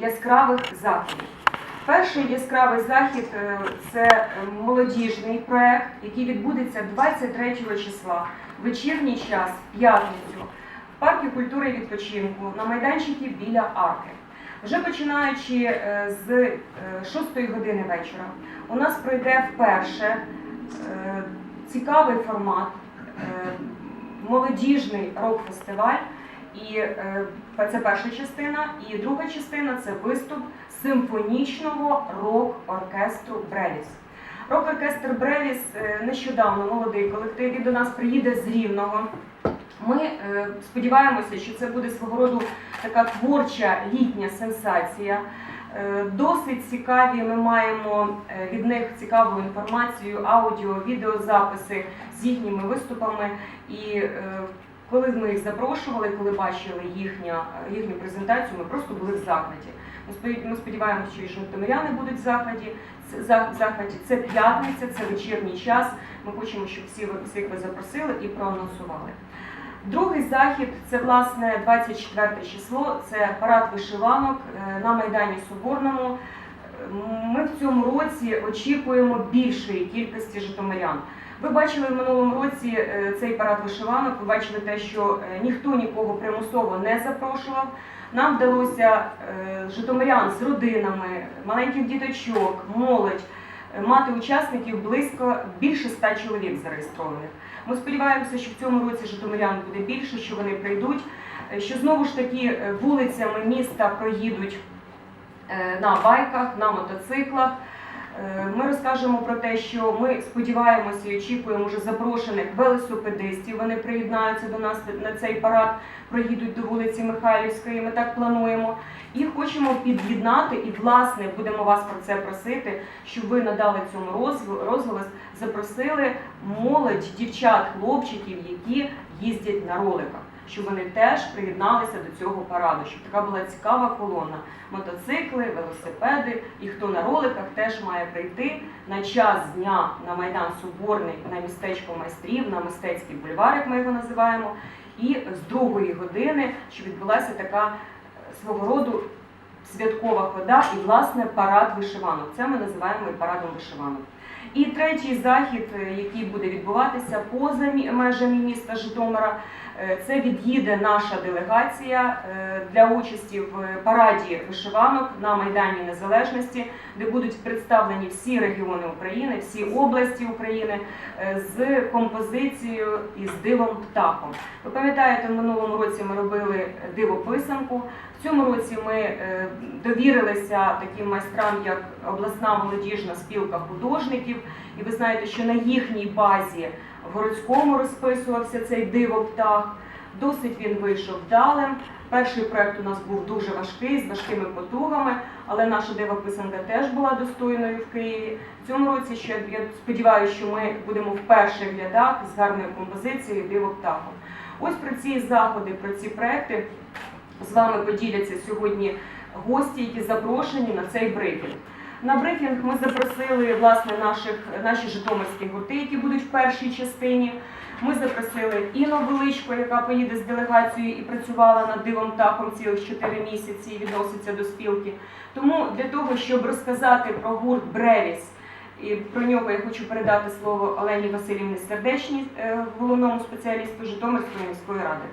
яскравих заходів. Перший яскравий захід е, це е, молодіжний проект, який відбудеться 23 числа, вечірній час, п'ятницю, в парку культури і відпочинку на майданчикі біля арки. Вже починаючи е, з 6 години вечора, у нас пройде вперше цікавий формат, молодіжний рок-фестиваль. І е, це перша частина. І друга частина це виступ симфонічного рок-оркестру Бревіс. Рок-оркестр Бревіс е, нещодавно молодий колектив він до нас приїде з Рівного. Ми е, сподіваємося, що це буде свого роду така творча літня сенсація. Досить цікаві. Ми маємо від них цікаву інформацію, аудіо, відеозаписи з їхніми виступами. І коли ми їх запрошували, коли бачили їхня, їхню презентацію, ми просто були в захваті. Ми сподіваємося, що і житомиряни будуть в захваті. Захваті. Це п'ятниця, це вечірній час. Ми хочемо, щоб всі всіх ви запросили і проанонсували. Другий захід це власне 24 число. Це парад вишиванок е, на майдані Соборному. Ми в цьому році очікуємо більшої кількості житомирян. Ви бачили в минулому році е, цей парад вишиванок. Ви бачили те, що е, ніхто нікого примусово не запрошував. Нам вдалося е, житомирян з родинами, маленьких діточок, молодь мати учасників близько більше ста чоловік зареєстрованих. Ми сподіваємося, що в цьому році житомирян буде більше, що вони прийдуть, що знову ж таки вулицями міста проїдуть на байках, на мотоциклах. Е, Ми розкажемо про те, що ми сподіваємося і очікуємо вже запрошених велосипедистів. Вони приєднаються до нас на цей парад, проїдуть до вулиці Михайлівської. Ми так плануємо. І хочемо під'єднати, і власне будемо вас про це просити, щоб ви надали цьому розголос, запросили молодь, дівчат, хлопчиків, які їздять на роликах, щоб вони теж приєдналися до цього параду, щоб така була цікава колона. Мотоцикли, велосипеди, і хто на роликах теж має прийти на час дня на Майдан Соборний, на містечко майстрів, на мистецький бульвар, як ми його називаємо, і з другої години, щоб відбулася така е, свого роду святкова хода і власне парад вишиванок. Це ми називаємо і парадом вишиванок. І третій захід, е, який буде відбуватися поза межами міста Житомира, е, це від'їде наша делегація е, для участі в параді вишиванок на Майдані Незалежності, де будуть представлені всі регіони України, всі області України з композицією і з дивом птахом. Ви пам'ятаєте, в минулому році ми робили дивописанку. В цьому році ми довірилися таким майстрам, як обласна молодіжна спілка художників. І ви знаєте, що на їхній базі в городському розписувався цей дивоптах. Досить він вийшов вдалим. Перший проект у нас був дуже важкий, з важкими потугами, але наша дивописанка теж була достойною в Києві. В цьому році ще я сподіваюся, що ми будемо в перших рядах з гарною композицією дивоптахом. Ось про ці заходи, про ці проекти з вами поділяться сьогодні гості, які запрошені на цей брифінг. На брифінг ми запросили власне наших наші житомирські гурти, які будуть в першій частині. Ми запросили Інну Величко, яка поїде з делегацією і працювала над дивом птахом цілих 4 місяці і відноситься до спілки. Тому для того, щоб розказати про гурт Бревіс, і про нього я хочу передати слово Олені Васильівні Сердечній, е, головному спеціалісту Житомирської міської ради.